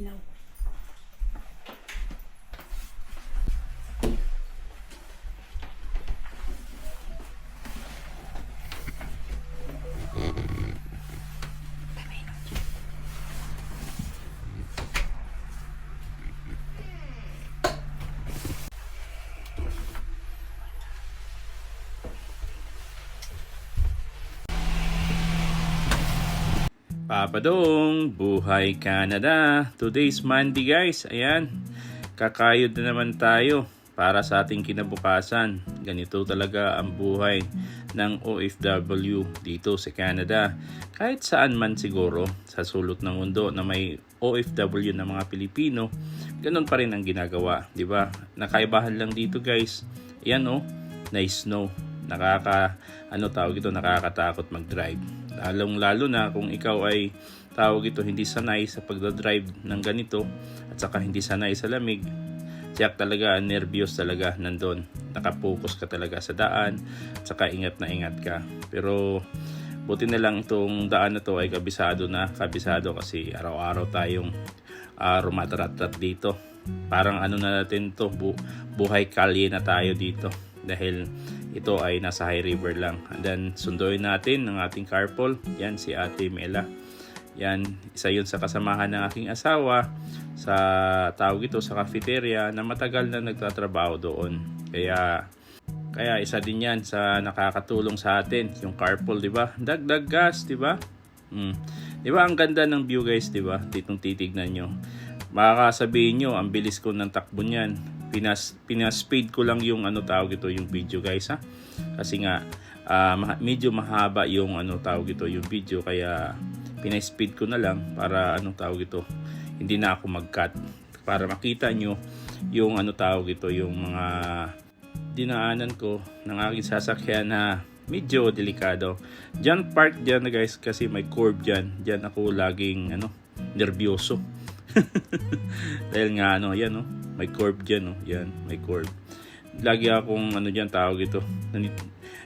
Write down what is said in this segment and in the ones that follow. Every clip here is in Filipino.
Ilaw. Papadong, buhay Canada. Today's Monday guys. Ayan, kakayod na naman tayo para sa ating kinabukasan. Ganito talaga ang buhay ng OFW dito sa Canada. Kahit saan man siguro sa sulot ng mundo na may OFW na mga Pilipino, ganun pa rin ang ginagawa, 'di ba? Nakaibahan lang dito guys. Ayan oh, na snow. Nakaka ano tawag ito, nakakatakot mag-drive. Lalong lalo na kung ikaw ay tawag ito hindi sanay sa pagdadrive ng ganito at saka hindi sanay sa lamig. Tiyak talaga nervyos talaga nandun. Nakapokus ka talaga sa daan at saka ingat na ingat ka. Pero buti na lang itong daan na to ay kabisado na kabisado kasi araw-araw tayong uh, rumatrat dito. Parang ano na natin to bu- buhay kalye na tayo dito dahil ito ay nasa high river lang. And then sunduin natin ng ating carpool. Yan si Ate Mela. Yan, isa yun sa kasamahan ng aking asawa sa tawag ito sa cafeteria na matagal na nagtatrabaho doon. Kaya kaya isa din yan sa nakakatulong sa atin, yung carpool, di ba? Dagdag gas, di ba? Mm. Di ba ang ganda ng view guys, di ba? Ditong titignan nyo. Makakasabihin nyo, ang bilis ko ng takbo niyan. Pinas, pinas-speed ko lang yung ano tawag ito, yung video guys ha. Kasi nga, ma- medyo mahaba yung ano tawag ito, yung video. Kaya pinas-speed ko na lang para anong tawag ito, hindi na ako mag-cut. Para makita nyo yung ano tawag ito, yung mga dinaanan ko ng aking sasakyan na medyo delikado. Diyan park dyan guys kasi may curb dyan. Diyan ako laging ano, nervyoso. Dahil nga ano, yan no, may curb dyan no, yan, may curb. Lagi akong ano dyan tawag ito, nani-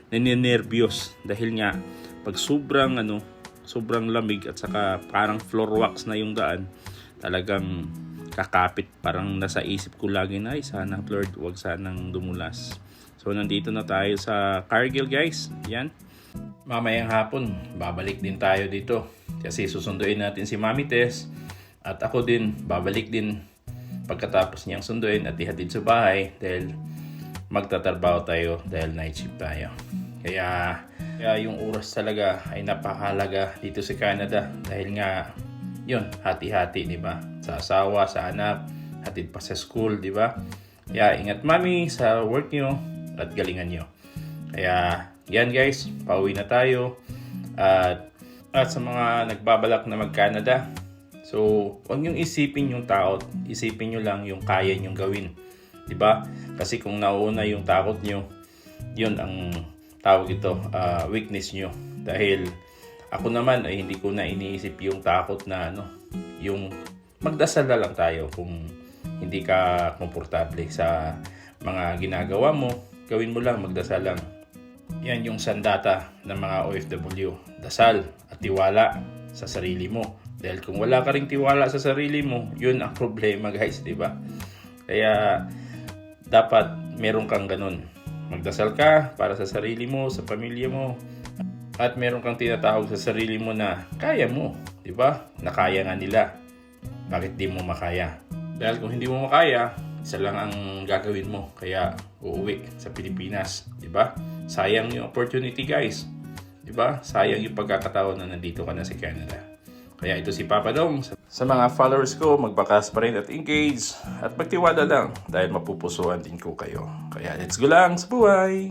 naninervyos dahil nga pag sobrang ano, sobrang lamig at saka parang floor wax na yung daan, talagang kakapit. Parang nasa isip ko lagi na ay sana Lord wag sanang dumulas. So nandito na tayo sa Cargill guys. Yan. Mamayang hapon babalik din tayo dito. Kasi susunduin natin si Mami Tess at ako din babalik din pagkatapos niyang sunduin at ihatid sa bahay dahil magtatrabaho tayo dahil night shift tayo kaya kaya yung oras talaga ay napakahalaga dito sa Canada dahil nga yun, hati-hati, di ba? Sa asawa, sa anak, hatid pa sa school, di ba? Kaya ingat mami sa work nyo at galingan nyo. Kaya yan guys, pauwi na tayo. At, at sa mga nagbabalak na mag-Canada, so huwag nyo isipin yung tao, isipin nyo lang yung kaya nyo gawin. Di ba? Kasi kung nauna yung takot nyo, yun ang tawag ito, ah, weakness nyo. Dahil ako naman ay hindi ko na iniisip yung takot na ano, yung magdasal na lang tayo kung hindi ka komportable sa mga ginagawa mo, gawin mo lang, magdasal lang. Yan yung sandata ng mga OFW. Dasal at tiwala sa sarili mo. Dahil kung wala ka ring tiwala sa sarili mo, yun ang problema guys, di ba? Kaya dapat meron kang ganun. Magdasal ka para sa sarili mo, sa pamilya mo, at meron kang tinatawag sa sarili mo na kaya mo, di ba? Nakaya nga nila. Bakit di mo makaya? Dahil kung hindi mo makaya, isa lang ang gagawin mo. Kaya uuwi sa Pilipinas, di ba? Sayang yung opportunity, guys. Di ba? Sayang yung pagkakataon na nandito ka na sa Canada. Kaya ito si Papa Dong. Sa mga followers ko, magbakas pa rin at engage. At magtiwala lang dahil mapupusuan din ko kayo. Kaya let's go lang sa buhay!